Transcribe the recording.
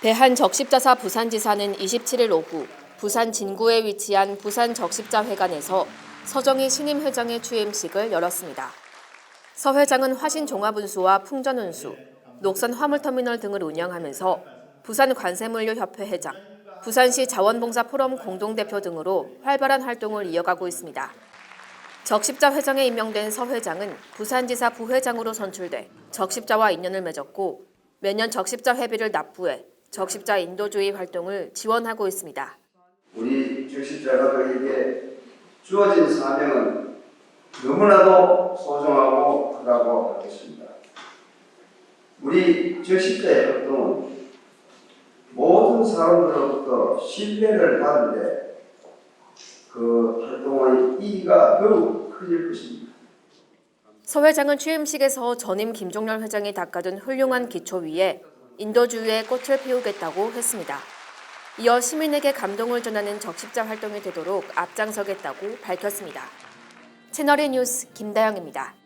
배한 적십자사 부산지사는 27일 오후 부산 진구에 위치한 부산 적십자회관에서 서정희 신임 회장의 취임식을 열었습니다. 서 회장은 화신 종합운수와 풍전운수, 녹선 화물터미널 등을 운영하면서 부산 관세물류 협회 회장, 부산시 자원봉사 포럼 공동대표 등으로 활발한 활동을 이어가고 있습니다. 적십자 회장에 임명된 서 회장은 부산지사 부회장으로 선출돼 적십자와 인연을 맺었고 매년 적십자 회비를 납부해 적십자 인도주의 활동을 지원하고 있습니다. 우리 적십자가들에게 주어진 사명은 너무나도 소중하고 크다고 하겠습니다. 우리 적십자의 활동은 모든 사람들로부터 신뢰를 받는데 그 활동의意义가 더욱 커질 것입니다. 서 회장은 취임식에서 전임 김종렬 회장이 닦아둔 훌륭한 기초 위에 인도주의의 꽃을 피우겠다고 했습니다. 이어 시민에게 감동을 전하는 적십자 활동이 되도록 앞장서겠다고 밝혔습니다. 채널A 뉴스 김다영입니다.